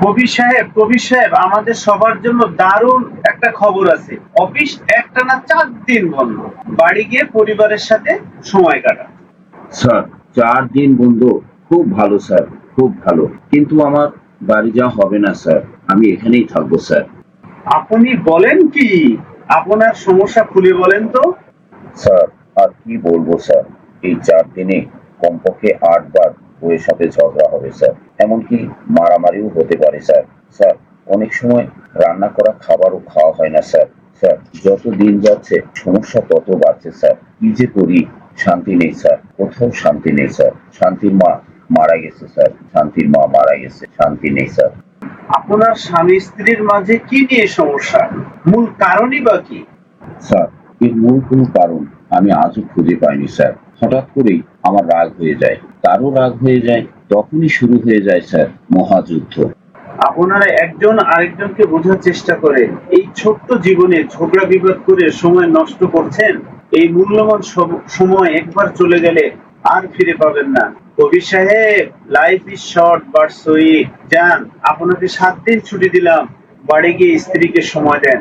কবি সাহেব কবি সাহেব আমাদের সবার জন্য দারুণ একটা খবর আছে। অফিস একটা না চার দিন বন্ধ। বাড়ি গিয়ে পরিবারের সাথে সময় কাটা স্যার চার দিন বন্ধ। খুব ভালো স্যার। খুব ভালো। কিন্তু আমার বাড়ি যাওয়া হবে না স্যার। আমি এখানেই থাকব স্যার। আপনি বলেন কি? আপনার সমস্যা খুলে বলেন তো। স্যার আর কি বলব স্যার? এই চার দিনে কমপক্ষে আটবার বইয়ের সাথে ঝগড়া হবে স্যার। এমনকি মারামারিও হতে পারে স্যার। স্যার অনেক সময় রান্না করা খাবারও খাওয়া হয় না স্যার। স্যার যত দিন যাচ্ছে সমস্যা তত বাড়ছে স্যার। কি যে করি? শান্তি নেই স্যার। কোথাও শান্তি নেই স্যার। শান্তির মা মারা গেছে স্যার। শান্তির মা মারা গেছে। শান্তি নেই স্যার। আপনার স্বামী স্ত্রীর মাঝে কি নিয়ে সমস্যা? মূল কারণই বা কি? স্যার এর মূল কোনো কারণ আমি আজও খুঁজে পাইনি স্যার। হঠাৎ করেই আমার রাগ হয়ে যায়। তারও রাগ হয়ে যায় তখনই শুরু হয়ে যায় স্যার মহাযুদ্ধ। আপনারা একজন আরেকজনকে বোঝার চেষ্টা করেন এই ছোট্ট জীবনে ঝগড়া বিবাদ করে সময় নষ্ট করছেন? এই মূল্যবান সময় একবার চলে গেলে আর ফিরে পাবেন না। কবি সাহেব life is short but sweet যান, আপনাকে সাত দিন ছুটি দিলাম। বাড়ি গিয়ে স্ত্রীকে সময় দেন।